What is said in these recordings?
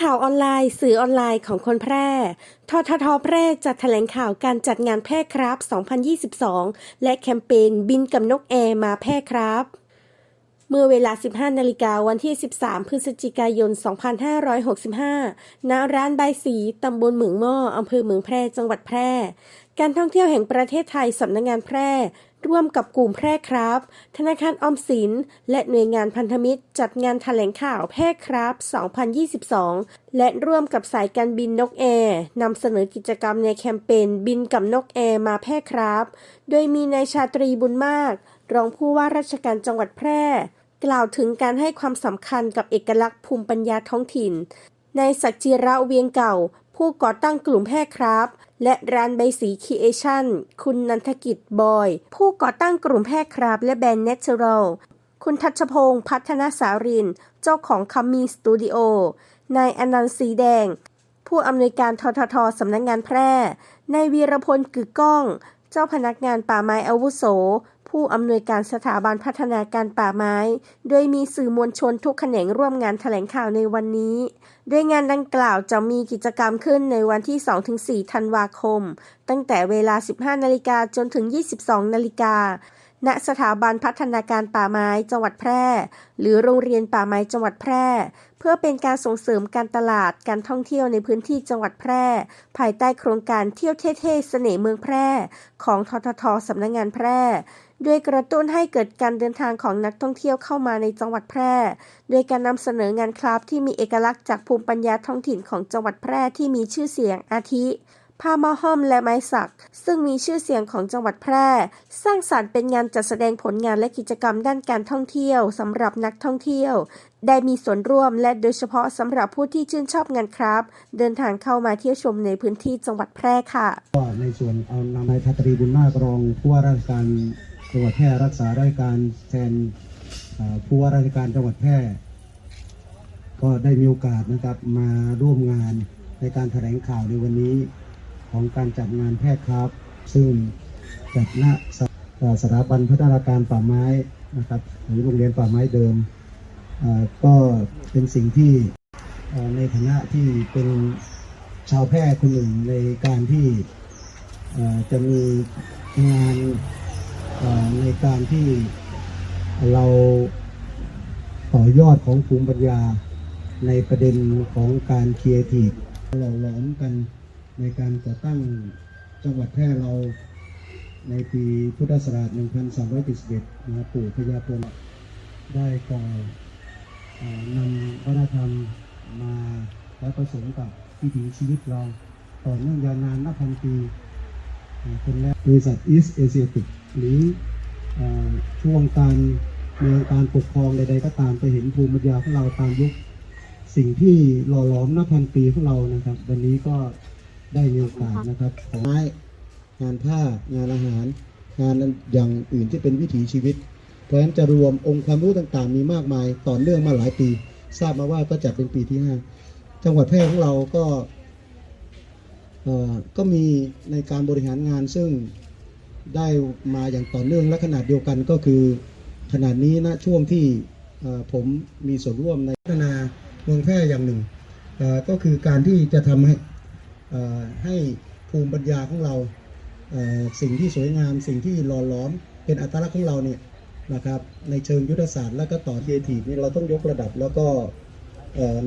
ข่าวออนไลน์ สื่อออนไลน์ของคนแพร่ ทททแพร่จัดแถลงข่าวการจัดงานแพร่ครับ 2022 และแคมเปญบินกับนกแอร์มาแพร่ครับ เมื่อเวลา 15 นาฬิกาวันที่ 13 พฤศจิกายน 2565 ณ ร้านใบสี ตำบลเหมืองหม้อ อำเภอเมืองแพร่ จังหวัดแพร่การท่องเที่ยวแห่งประเทศไทยสำนักงงานแพร่ ร่วมกับกลุ่มแพร่ครับ ธนาคารออมสิน และหน่วยงานพันธมิตร จัดงานแถลงข่าวแพร่ครับ 2022 และร่วมกับสายการบินนกแอร์นำเสนอกิจกรรมในแคมเปญบินกับนกแอร์มาแพร่ครับ โดยมีนายชาตรีบุญมาก รองผู้ว่าราชการจังหวัดแพร่ กล่าวถึงการให้ความสำคัญกับเอกลักษณ์ภูมิปัญญาท้องถิ่นนายศักจิระเวียงเก่า ผู้ก่อตั้งกลุ่มแพร่ครับ และร้านใบสีคีเอชั่น คุณนันทกิจบอย ผู้ก่อตั้งกลุ่มแพร่ครับ และแบรนด์เนเชอรัลคุณทัชพงศ์พัฒนาสาริน เจ้าของคัมมิงสตูดิโอนายอนันต์สีแดง ผู้อำนวยการทททสำนักงงานแพร่ นายวีรพลกึกก้อง เจ้าพนักงานป่าไม้อาวุโส ผู้อำนวยการสถาบันพัฒนาการป่าไม้ โดยมีสื่อมวลชนทุกแขนงร่วมงานแถลงข่าวในวันนี้ โดยงานดังกล่าวจะมีกิจกรรมขึ้นในวันที่ 2-4 ธันวาคม ตั้งแต่เวลา 15 นาฬิกาจนถึง 22 นาฬิกา ณ สถาบันพัฒนาการป่าไม้จังหวัดแพร่ หรือโรงเรียนป่าไม้จังหวัดแพร่ เพื่อเป็นการส่งเสริมการตลาดการท่องเที่ยวในพื้นที่จังหวัดแพร่ ภายใต้โครงการเที่ยวเท่ๆเสน่ห์เมืองแพร่ ของทททสำนักงงานแพร่ ด้วยกระตุ้นให้เกิดการเดินทางของนักท่องเที่ยวเข้ามาในจังหวัดแพร่โดยการนำเสนองานคราฟที่มีเอกลักษณ์จากภูมิปัญญาท้องถิ่นของจังหวัดแพร่ที่มีชื่อเสียงอาทิผ้าม้อห้อมและไม้สัก ซึ่งมีชื่อเสียงของจังหวัดแพร่ สร้างสารรค์เป็นงานจัดแสดงผลงานและกิจกรรมด้านการท่องเที่ยวสำหรับนักท่องเที่ยว ได้มีส่วนร่วมและโดยเฉพาะสำหรับผู้ที่ชื่นชอบงานคราฟเดินทางเข้ามาเที่ยวชมในพื้นที่จังหวัดแพร่ค่ะก็ในส่วนเอานำนายทัตรีบุญมากรองผู้ว่าราชการ จังหวัดแพร่รักษาราชการแทนผู้ว่าราชการจังหวัดแพร่ก็ได้มีโอกาสนะครับมาร่วมงานในการแถลงข่าวในวันนี้ของการจัดงานแพร่ครับ ซึ่งจัดณสเอ่อสถาบันพัฒนาการป่าไม้นะครับหรือโรงเรียนป่าไม้เดิม ก็เป็นสิ่งที่ในฐานะที่เป็นชาวแพร่คนหนึ่งในการที่จะมีงาน ในการที่เราต่อยอดของภูมิปัญญาในประเด็นของการเครีเอทีฟหล่อหลอมกันในการก่อตั้งจังหวัดแพร่เราในปีพุทธศักราช 1371นะปู่พญาปนได้ก่อเอ่อนำวัฒนธรรมมาและผสมกับวิถีชีวิตเราต่อเนื่องยาวนานนับพันปี เป็นแรกบริษัท East Asiatic หรือช่วงการเมืองการปกครองใดๆก็ตามไปเห็นภูมิปัญญาของเราตามยุคสิ่งที่หล่อหลอมนับพันปีของเรานะครับ วันนี้ก็ได้มีโอกาสนะครับของไม้งานผ้างานอาหาร งานอย่างอื่นที่เป็นวิถีชีวิต เพราะฉะนั้นจะรวมองค์ความรู้ต่างๆ มีมากมายต่อเนื่องมาหลายปี ทราบมาว่าก็จัดเป็นปีที่ห้าจังหวัดแพร่ของเราก็ ก็มีในการบริหารงานซึ่งได้มาอย่างต่อเนื่องและขนาดเดียวกันก็คือขนาดนี้ณช่วงที่ผมมีส่วนร่วมในพัฒนาเมืองแพร่อย่างหนึ่ง ก็คือการที่จะทำให้ให้ภูมิปัญญาของเราสิ่งที่สวยงาม สิ่งที่หล่อหลอมเป็นอัตลักษณ์ของเราเนี่ยนะครับในเชิงยุทธศาสตร์และก็ต่อเทียทีนี่เราต้องยกระดับแล้วก็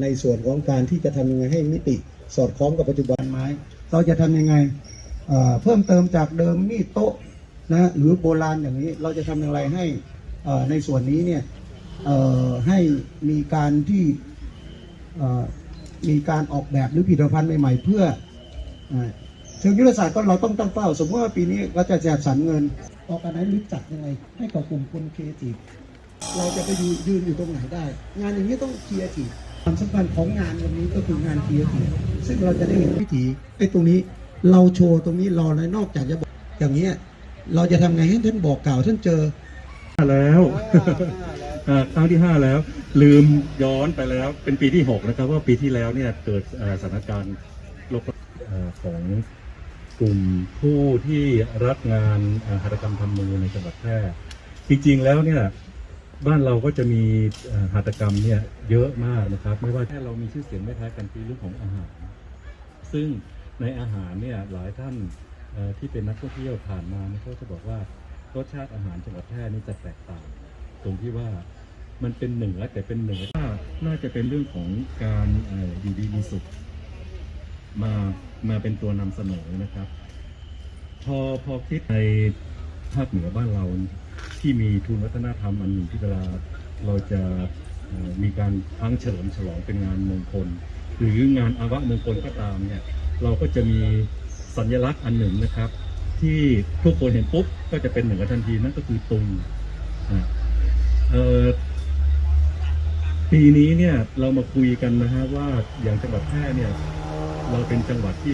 ในส่วนของการที่จะทำยังไงให้มิติสอดคล้องกับปัจจุบันไม้ เราจะทำยังไงเพิ่มเติมจากเดิมมีดโต๊ะนะหรือโบราณอย่างนี้เราจะทำอย่างไรให้ในส่วนนี้เนี่ยให้มีการที่มีการออกแบบหรือผลิตภัณฑ์ใหม่ๆ เพื่อเชิงยุทธศาสตร์ก็เราต้องตั้งเป้า สมมติว่าปีนี้เราจะจัดสรรเงินออกกันไหนรู้จักยังไง ให้กับกลุ่มคนเอทีฟเราจะไปยืนยืนอยู่ตรงไหนได้ งานอย่างนี้ต้องเคลียร์ที ความสำคัญของงานวันนี้ก็คืองานเคลียร์ซึ่งเราจะได้เห็นวิถีไอ้ตรงนี้เราโชว์ตรงนี้รอเลยนอกจากจะบอกอย่างเงี้ยเราจะทำไงให้ท่านบอกกล่าวท่านเจอแล้วครั้งที่ห้าแล้ว ลืมย้อนไปแล้วเป็นปีที่หกนะครับว่าปีที่แล้วเนี่ยเกิดสถานการณ์โรคเอ่อของกลุ่มผู้ที่รับงานหัตถกรรมทำมือในจังหวัดแพร่จริงๆแล้วเนี่ย บ้านเราก็จะมีหัตถกรรมเนี่ยเยอะมากนะครับ ไม่ว่าแค่เรามีชื่อเสียงไม่แพ้กันคือเรื่องของอาหาร ซึ่งในอาหารเนี่ยหลายท่านที่เป็นนักท่องเที่ยวผ่านมาเนี่ยเขาจะบอกว่ารสชาติอาหารจังหวัดแพร่นี่จะแตกต่าง ตรงที่ว่ามันเป็นเหนือแต่เป็นเหนือว่าน่าจะเป็นเรื่องของการเอ่ออยู่ดีมีสุขมามาเป็นตัวนำเสนอนะครับ พอพอคิดในภาคเหนือบ้านเรา ที่มีทุนวัฒนธรรมอันหนึ่งที่เวลาเราจะมีการทั้งเฉลิมฉลองเป็นงานมงคล หรืองานอาวะมงคลก็ตามเนี่ยเราก็จะมีสัญลักษณ์อันหนึ่งนะครับ ที่ทุกคนเห็นปุ๊บก็จะเป็นเหนือทันทีนั่นก็คือตุงปีนี้เนี่ยเรามาคุยกันนะฮะว่าอย่างจังหวัดแพร่เนี่ยเราเป็นจังหวัดที่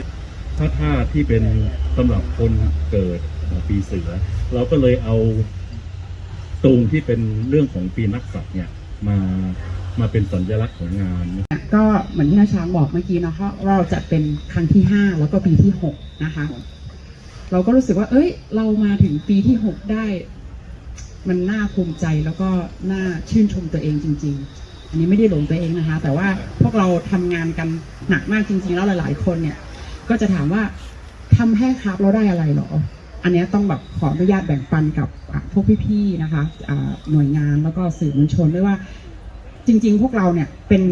พระธาที่เป็นสำหรับคนเกิดปีเสือ เราก็เลยเอา ตุงที่เป็นเรื่องของปีนักษัตริย์เนี่ยมามาเป็นสัญลักษณ์ของงาน ก็เหมือนที่น้าช้างบอกเมื่อกี้นะเพราะเราจะเป็นครั้งที่ห้าแล้วก็ปีที่หกนะคะ เราก็รู้สึกว่า เอ้ย เรามาถึงปีที่หกได้ มันน่าภูมิใจแล้วก็น่าชื่นชมตัวเองจริง ๆ อันนี้ไม่ได้หลงตัวเองนะคะ แต่ว่าพวกเราทำงานกันหนักมากจริง ๆ แล้วหลาย ๆ คนเนี่ย ก็จะถามว่าทำแค่ครับเราได้อะไรเหรอ อันนี้ต้องแบบขออนุญาตแบ่งปันกับพวกพี่ๆนะคะหน่วยงานแล้วก็สื่อมวลชนด้วยว่า จริง ๆ พวกเราเนี่ยเป็น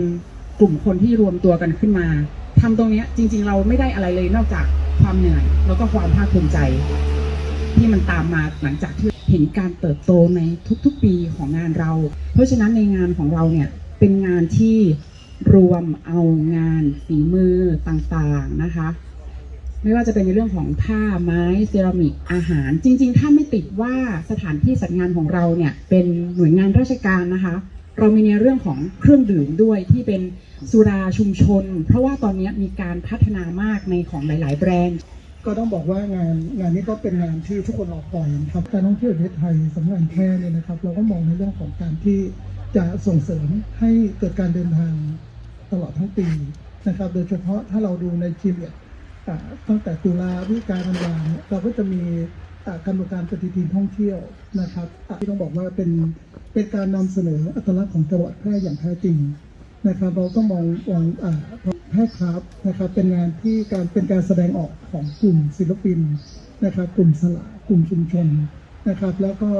กลุ่มคนที่รวมตัวกันขึ้นมาทำตรงนี้จริง ๆ เราไม่ได้อะไรเลยนอกจากความเหนื่อย แล้วก็ความภาคภูมิใจ ที่มันตามมาหลังจากที่เห็นการเติบโตในทุกๆปีของงานเรา เพราะฉะนั้นในงานของเราเนี่ยเป็นงานที่รวมเอางานฝีมือต่างๆนะคะ ไม่ว่าจะเป็นในเรื่องของผ้าไม้เซรามิกอาหาร จริง ๆ ถ้าไม่ติดว่าสถานที่จัดงานของเราเนี่ยเป็นหน่วยงานราชการนะคะ เรามีในเรื่องของเครื่องดื่มด้วยที่เป็นสุราชุมชน เพราะว่าตอนนี้มีการพัฒนามากในของหลาย ๆ แบรนด์ ก็ต้องบอกว่างานงานนี้ก็เป็นงานที่ทุกคนรอคอยนะครับการท่องเที่ยวประเทศไทยสำนักงานแพร่เนี่ยนะครับ เราก็มองในเรื่องของการที่จะส่งเสริมให้เกิดการเดินทางตลอดทั้งปีนะครับ โดยเฉพาะถ้าเราดูในทีเรีย ตั้งแต่ตุลาพฤศจิกาธันวาเนี่ยเราก็จะมีอ่ากำหนดการปฏิทินท่องเที่ยวนะครับที่ต้องบอกว่าเป็นเป็นการนำเสนออัตลักษณ์ของจังหวัดแพร่อย่างแท้จริงนะครับ เราก็มองมองอ่าแพทย์ครับนะครับเป็นงานที่การเป็นการแสดงออกของกลุ่มศิลปินนะครับ กลุ่มสลากลุ่มชุมชนนะครับ แล้วก็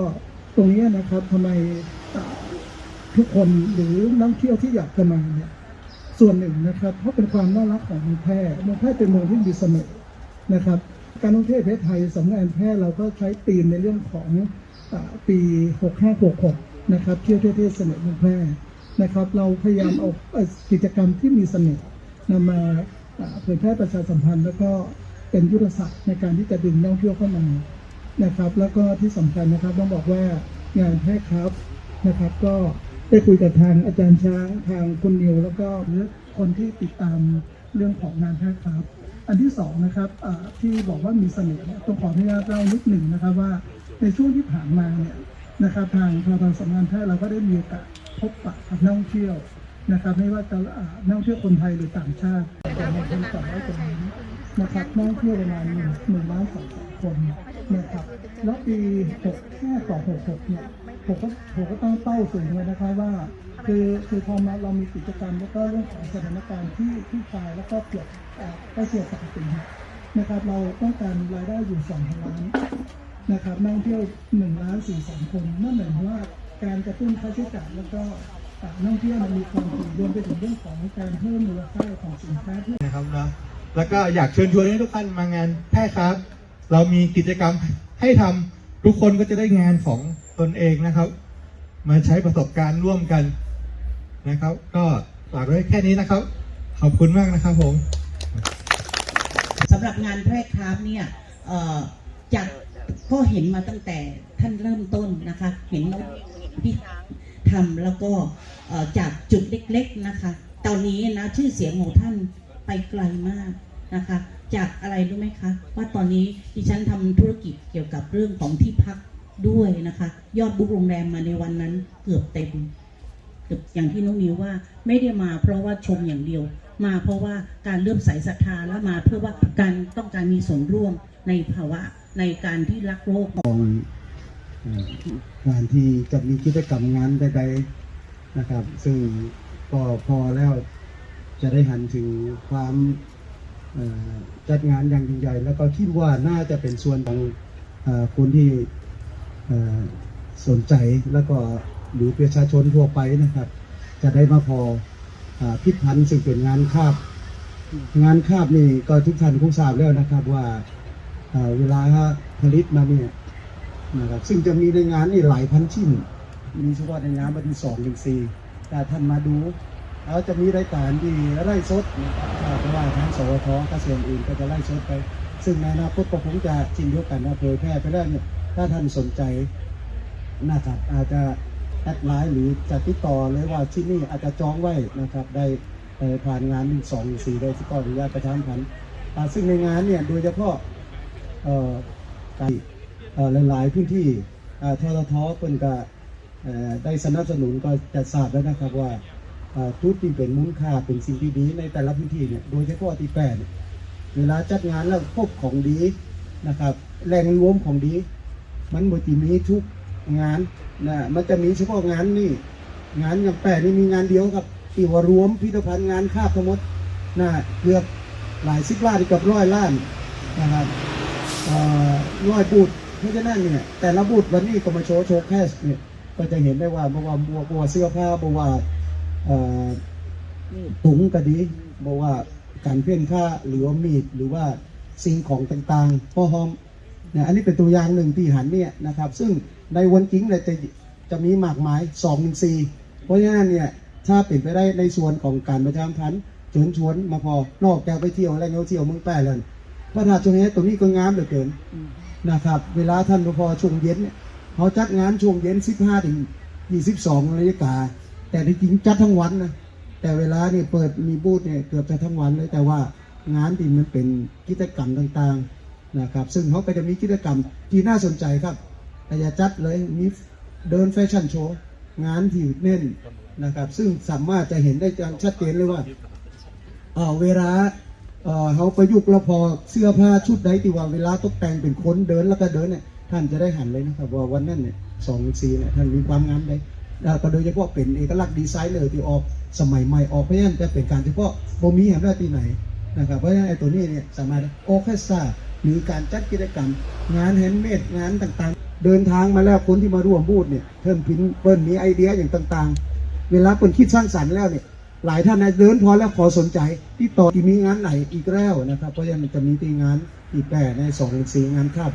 ตรงนี้นะครับทำไมทุกคนหรือนักเที่ยวที่อยากจะมาเนี่ย ส่วนหนึ่งนะครับ เพราะเป็นความน่ารักของเมืองแพร่เมืองแพร่เป็นเมืองที่มีเสน่ห์นะครับ การท่องเที่ยวประเทศไทยสำนักงานแพร่เราก็ใช้ธีมในเรื่องของปี 6566 นะครับเที่ยวเที่ยวเที่ยวเสน่ห์เมืองแพร่นะครับ เราพยายามเอากิจกรรมที่มีเสน่ห์นำมาเผยแพร่ประชาสัมพันธ์ แล้วก็เป็นยุทธศาสตร์ในการที่จะดึงนักท่องเที่ยวเข้ามานะครับ แล้วก็ที่สำคัญนะครับต้องบอกว่างานแพร่ครับนะครับก็ ได้คุยกับทางอาจารย์ช้างทางคุณนิวแล้วก็คนที่ติดตามเรื่องของงานแพร่ครับ อันที่สองนะครับที่บอกว่ามีเสน่ห์ต้องขออนุญาตเล่านิดหนึ่งนะครับว่าในช่วงที่ผ่านมาเนี่ยนะครับ ทางทางสำนักงานแพทย์เราก็ได้มีโอกาสพบปะกับนักท่องเที่ยวนะครับ ไม่ว่าจะนักท่องเที่ยวคนไทยหรือต่างชาติประมาณสองร้อยคนนะครับนักท่องเที่ยวประมาณหนึ่งล้านสองแสนคนนะครับแล้วปีหกห้าต่อหกหกเนี่ย ผมก็ผมก็ตั้งเป้าสูงเลยนะครับว่า คือคือพอมาเรามีกิจกรรมแล้วก็เรื่องของสถานการณ์ที่ที่คลายแล้วก็เปลี่ยนเอ่อใกล้เคียงปกตินะครับเราต้องการรายได้อยู่สองพันล้านนะครับนักท่องเที่ยวหนึ่งล้านสี่แสนคนนั่นหมายความว่าการกระตุ้นค่าใช้จ่ายแล้วก็นักท่องเที่ยวมันมีความถี่รวมไปถึงเรื่องของการเพิ่มมูลค่าของสินค้าที่นะครับนะแล้วก็อยากเชิญชวนให้ทุกท่านมางานแพร่ครับ เรามีกิจกรรมให้ทำทุกคนก็จะได้งานของ ตนเองนะครับ มาใช้ประสบการณ์ร่วมกันนะครับ ก็ฝากไว้แค่นี้นะครับ ขอบคุณมากนะครับผมสำหรับงานแพร่คราฟเนี่ยจากก็เห็นมาตั้งแต่ท่านเริ่มต้นนะคะ เห็นพี่ทำแล้วก็จากจุดเล็กๆนะคะ ตอนนี้นะชื่อเสียงของท่านไปไกลมากนะคะ จากอะไรรู้ไหมคะ ว่าตอนนี้ดิฉันทำธุรกิจเกี่ยวกับเรื่องของที่พัก ด้วยนะคะ ยอดบุ๊กโรงแรมมาในวันนั้นเกือบเต็มเกือบอย่างที่น้องนิวว่าไม่ได้มาเพราะว่าชมอย่างเดียว มาเพราะว่าการเลื่อมใสศรัทธาและมาเพื่อว่าการต้องการมีส่วนร่วมในภาวะในการที่รักโลกกองอ่างานที่จะมีกิจกรรมงานใดๆนะครับ ซึ่งก็พอแล้วจะได้หันถึงความจัดงานอย่างยิ่งใหญ่ แล้วก็คิดว่าน่าจะเป็นส่วนของอคนที่ สนใจแล้วก็หรือประชาชนทั่วไปนะครับ จะได้มาพออพิพันธ์ซึ่งเป็นงานคาบ งานคาบนี่ก็ทุกท่านคงทราบแล้วนะครับว่าเวลาผลิตมาเนี่ยนะครับซึ่งจะมีในงานนี่หลายพันชิ้น มีเฉพาะในงานวันที่สองถึงสี่แต่ท่านมาดูแล้วจะมีรายการที่ไล่สดนะครับเพราะว่าทางสวทกระทรวงอื่นก็จะไล่สดไป ซึ่งในอนาคตก็คงจะจริงเดียวกันนะเผยแพร่ไปแล้วเนี่ย ถ้าท่านสนใจนะครับอาจจะแอดไลน์หรือจะติดต่อเลยว่าที่นี่อาจจะจองไว้นะครับ ได้ผ่านงานหนึ่งสองหรือสี่ได้ที่ก็อนุญาตประชาสัมพันธ์ซึ่งในงานเนี่ยโดยเฉพาะการหลายๆพื้นที่อ่าทททเพิ่นก็ได้สนับสนุนก็จะทราบแล้วนะครับว่าทุกที่เป็นมูลค่าเป็นสิ่งที่ดีในแต่ละพื้นที่เนี่ยโดยเฉพาะที่แปดเนี่ยเวลาจัดงานแล้วพบของดีนะครับแหล่งรวมของดี มันบทีมีทุกงานนะมันจะมีเฉพาะงานนี่ งานอย่างแปดนี่มีงานเดียวครับที่ว่ารวมพิพิธภัณฑ์งานคาบทั้งหมดนะเกือบหลายสิบล้านเกับร้อยล้านนะครับร้อยบูธเพราะฉะนั้นเนี่ยแต่ละบูธวันนี้ก็มาโชว์โชว์แคสเนี่ยก็จะเห็นได้ว่าบว่าบัวบัวเสื้อผ้าบัวาเอ่อถุงก็ดีบอกว่าการเพี้ยนค่าหรือว่ามีดหรือว่าสิ่งของต่างๆพ่อหอม นี่ยอันนี้เป็นตัวอย่างหนึ่งที่หันเนี่ยนะครับซึ่งในวันจริงเนี่ยจะจะมีมากมายสองถึงสเพราะฉะนั้นเนี่ยถ้าเป็นไปได้ในส่วนของการประชาสัมพันธ์เชิญชวนมาพอนอกจากไปเที่ยวอะไรเงี้ยเที่ยวเมืองแปะเลยพระธาตุชงเฮตรงนี้ก็งามเหลือเกินนะครับเวลาท่านพอช่วงเย็นเนี่ยเขาจัดงานช่วงเย็นสิบห้าถึงยี่สิบสองนาฬิกาแต่ที่จริงจัดทั้งวันนะแต่เวลานี่เปิดมีบูธเนี่ยเกือบจะทั้งวันเลยแต่ว่างานที่มันเป็นกิจกรรมต่างๆ นะครับ ซึ่งเขาก็จะมีกิจกรรมที่น่าสนใจครับแต่อย่าจัดเลยมีเดินแฟชั่นโชว์งานที่เน้นนะครับ ซึ่งสามารถจะเห็นได้อย่างชัดเจนเลยว่าเเวลาเขาประยุกต์ล้วพอเสื้อผ้าชุดใดที่ว่าเวลาตกแต่งเป็นคนเดินแล้วก็เดินเนี่ยท่านจะได้หันเลยนะครับว่าวันนั้นเนี่ยสองสีเนี่ยท่านมีความงามใดแล้วก็โดยเฉพาะเป็นเอกลักษณ์ดีไซน์เลยที่ออกสมัยใหม่ออกเพราะฉะนั้นจะเป็นการเฉพาะบ่มีแห่งได้ที่ไหนนะครับเพราะฉะนั้นไอ้ตัวนี้เนี่ยสามารถออเคสตรา หรือการจัดกิจกรรม งานแฮนด์เมดงานต่างๆ เดินทางมาแล้วคนที่มาร่วมบูธเนี่ยเพิ่มพินเปิ้นมีไอเดียอย่างต่างๆ เวลาเปิ้นคิดสร้างสรรค์แล้วเนี่ยหลายท่านนะเดินพอแล้วขอสนใจที่ต่อที่มีงานไหนอีกแล้วนะครับเพราะยังจะมีตีงานอีกแปดในสองสี่งานครับ